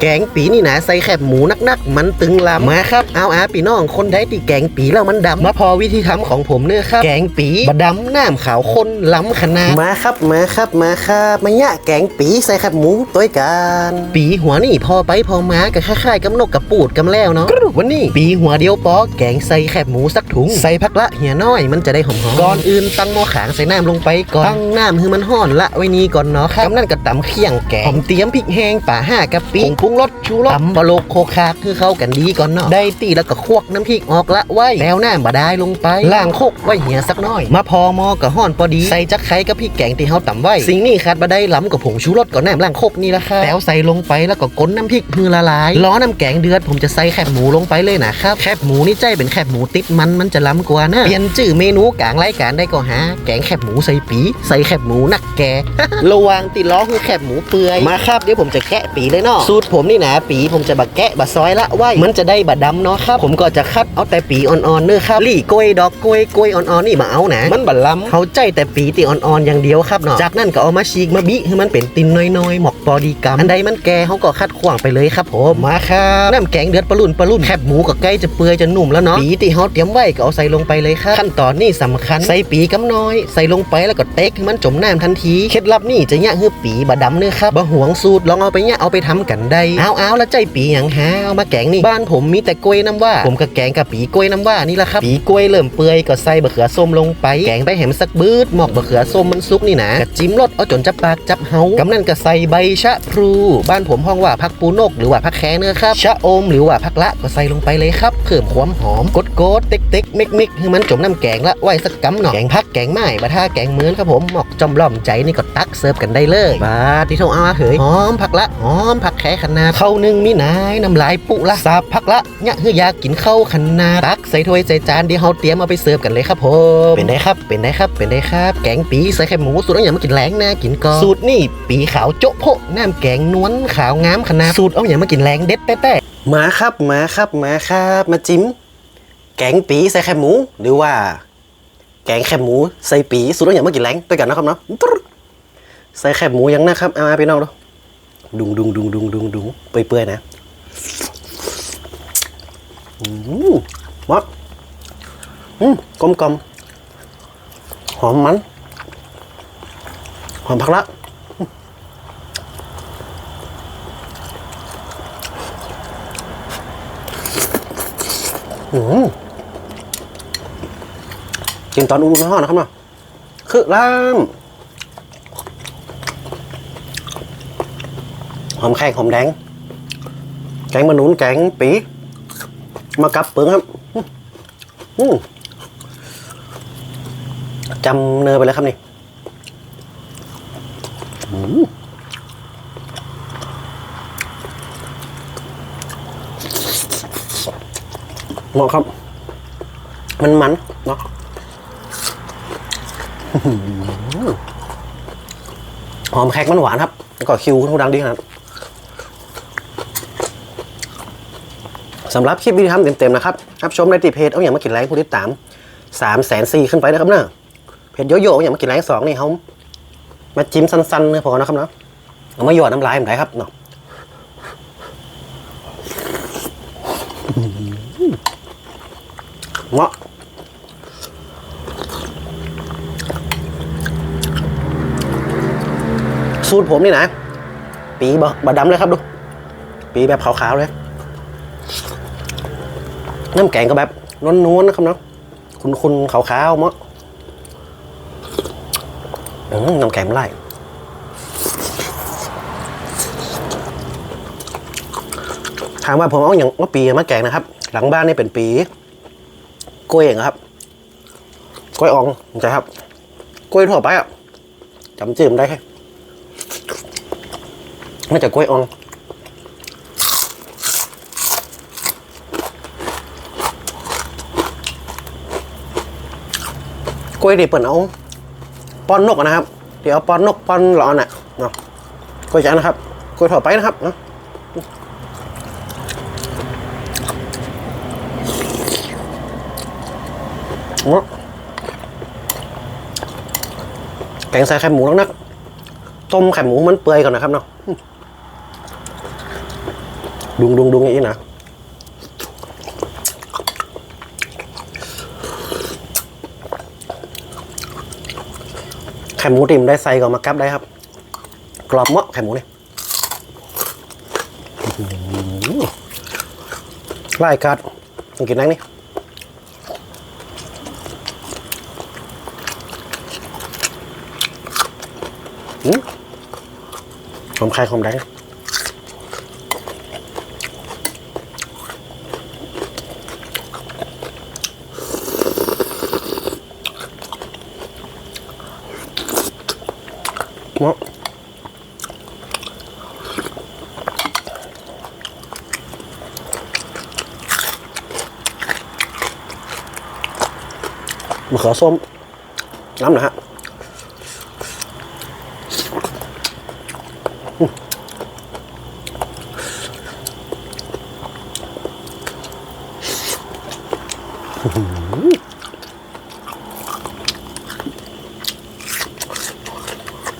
แกงปีนี่นะใส่แคบหมูนักๆ มันตึงลำมาครับเอาอาปีน้องคนใดที่แกงปีแล้วมันดำมาพอวิธีทำของผมเนี่ยครับ แกงปีบดำน้ำขาวข้นล้ำขนาดมาครับมาครับมาครับมาเนี่ยแกงปีใส่แคบหมูตัวยกันปีหัวนี่พอไปพอมากับคล้ายๆกับนกกับปูดกำแล้วเนาะวันนี้ปีหัวเดียวปอแกงใส่แคบหมูสักถุงใส่พักละเหี่ยน้อยมันจะได้หอมๆก่อนอื่นตั้งหม้อขางใส่น้ำลงไปก่อนตั้งน้ำให้มันห่อนละไว้นี้ก่อนเนาะครับกำนั่นก็ตำเคี่ยงแกงผมเตรียมพริกแห้งป่าห้ากะปิผงปรุงรสชูรสตำปลาโลกโคคาคือเข้ากันดีก่อนเนาะได้ตีแล้วก็ควกน้ำพริกออกละไว้แล้วน้ำบาดายลงไปล้างโคกไว้เหี่ยสักหน่อย มาพอมอกับห่อนพอดีใส่จักไข่กับพริกแกงที่เฮาตำไว้ สิ่งนี้ขาดบาได้ล้ำกับผงชูรสก่อนน้ำล้างโคกนี่ละค่ะแล้วใส่ลงไปแล้วก็ก้นน้ำพริกฮือละลายล้อน้ำแกงเดือดผมจะใส่แคบหมูลงไปเลยนะครับแคบหมูนี่ใจเป็นแคบหมูติดมันมันจะล้ำกว่านะเปลี่ยนชื่อเมนูกลางรายการได้ก็หาแกงแคบหมูใส่ปีใส่แคบหมูนักแกระวังติดล้อคือแคบหมูเปื่อยมาครับเดี๋ยวผมจะแกะปีเลยเนาะสูตรผผมนี่นะปีผมจะบะแกะบะซอยละไว้มันจะได้บะดำเนาะครับ ผมก็จะคัดเอาแต่ปีอ่อนๆเนื้อครับลี่กล้วยดอกกล้วยกล้วยอ่อนๆนี่มาเอานะมันบะล้ำเขาใจแต่ปีตีอ่อนๆอย่างเดียวครับเนาะจากนั้นก็เอามาฉีกมาบิให้มันเป็นตินน้อยๆหมอกพอดีกำอันใดมันแก่เขาก็คัดขวางไปเลยครับผมมาครับน้ำแกงเดือดปลุ่นปลุ่นแคบหมูก็ใกล้จะเปื่อยจะนุ่มแล้วเนาะปีที่เขาเตรียมไว้ก็เอาใส่ลงไปเลยครับขั้นตอนนี่สำคัญใส่ปีกำน้อย ใส่ลงไปแล้วก็เต็กให้มันจมน้ำทันทีเคล็ดลับนี่จะเนี่ยคือปีบะดำเนื้อครับบะหวงสูตรลองเอาไปเนี่ยเอาไปทำกันได้เอาเอาแล้วใจปีอย่างหาเอามาแกงนี่บ้านผมมีแต่กล้วยน้ำว่า ผมก็แกงกับปีกล้วยน้ำว่านี่แหละครับปีกล้วยเริ่มเปื่อยก็ใส่บะเขือส้มลงไป แกงไปแหมสักบืดหมอกบะเขือส้มมันซุกนี่นะกะจิ้มรสเอาจนจะปากจับเฮากำนั่นก็ใส่ใบชะพลูบ้านผมห้องว่าผักปูนกหรือว่าผักแคเนื้อครับชะอมหรือว่าผักละก็ใส่ลงไปเลยครับเพิ่มความหอมกดโกดเต็กเต็กเม็กเม็กให้มันจมน้ำแกงละไว้สักกำหน่อยแกงผักแกงไม้บะท่าแกงเหมือนครับผมหมอกจอมล่อมใจนี่ก็ตักเสิร์ฟกันได้เลยบาที่เท่าอาเหยหอมผักละหอมผักแคขนาดเข้าวหนึ่งมีนายน้ำลายปุละสาบผักละเนี่ยคืออยากกินข้าวขนาดตักใส่ถ้วยใส่จานเดี๋ยวเฮาเตรียมเอาไปเสิร์ฟกันเลยครับผมเป็นได้ครับเป็นได้ครับเป็นได้ครับ แกงปีใส่ไข่หมูสูตรต้องอย่ามากินแรงนะกินก่อนสูตรนี่ปีขาวโจ๊ะโพะน้ำแกงนวลขาวงามขนาดสูตรเอาอย่ามากินแรงเด็ดแต่แต่มาครับมาครับมาครับมาจิ้มแกงปีใส่ไข่หมูหรือว่า แกงแคบหมูใส่ปีสูตรอย่างเมื่อกี้แรงด้วยกันนะครับเนาะใส่แคบหมูยังนะครับเอามาพี่น้องดู ดุงดุงดุงดุงดุงดุงเปื่อยๆนะอืมมัดอืมกลมกลมหอมมัน หอมผักละอืมกินตอนอุ่นๆร้อนๆนะครับเนาะคือล่าม หอมแขกหอมแดง แกงมะนุนแกงปีมากับเปลืองครับจำเนยไปเลยครับนี่อื้อเหมาะครับ มันมันๆเนาะหอมแขกมันหวานครับ ก็คิวทุกดังดีขนา สำหรับคลิปวิดีโอทำเต็มๆนะครับรับชมในติเพจเอาอย่างมากินไลค์ผู้ติดตามสามแสนสี่ขึ้นไปนะครับเนอะเพจโยโย่เอาอย่างมากินไลค์สองนี่เขามาจิ้มสั้นๆเนอะพอนะครับเนาะเอามาหยอดน้ำลายผมได้ครับเนาะเงาะสูตรผมนี่นะ ปีบะบะดำเลยครับดู ปีแบบขาวๆเลย น้ำแกงก็แบบนวลๆนะครับเนาะคุณๆขาวๆมั้งน้ำแกงมันไล่ถามว่าผมเอาอย่างว่าปีมาแกงนะครับ หลังบ้านนี่เป็นปีกล้วยเองครับกล้วยอ่องใช่ครับกล้วยทั่วไปอะจำจืมได้แค่น่าจะกล้วยอ่อง กล้วยดิเปิดเอาป้อนนกนะครับ เดี๋ยวป้อนนกป้อนหลอนอะเนาะกล้วยจานนะครับกล้วยถอดไปนะครับเนาะเนาะแกงใส่ไข่หมูแล้วนักต้มไข่หมูมันเปื่อยก่อนนะครับเนาะดุงดุงดุงอย่างนี้นะ ข่หมูติ่มได้ใส่ก่อนมากับได้ครับ กรอบเมาะไข่หมูเนี่ยไล่กัดต้องกินนั่งนี่อืมหอมไข่หอมแดง เหมาะมะ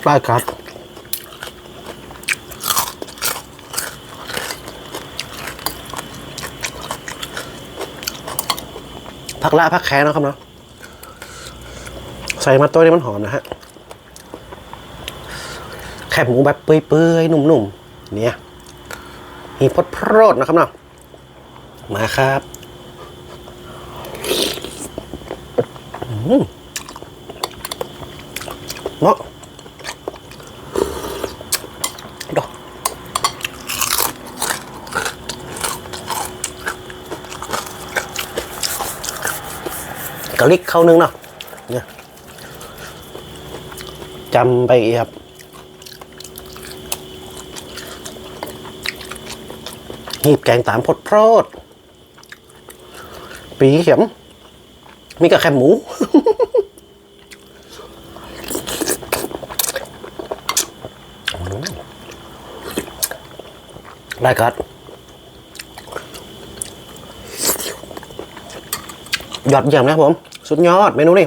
เขือส้มน้ำนะฮะได้ครับผักละผักแค่นะครับเนาะใส่มาตัวนี้มันหอมนะฮะแคบหมูแบบเปื่อยๆ นุ่มๆ เนี่ย มีพดโพรดนะครับเนาะมาครับอืมเนาะ ลิกเข้านึงเนาะเนี่ยจำไปอีกครับหีบแกงตามพดโพรดปีเข็ม มีกับแคบหมู ได้ครับยอดเยี่ยมนะผม สุดยอดเมนูนี้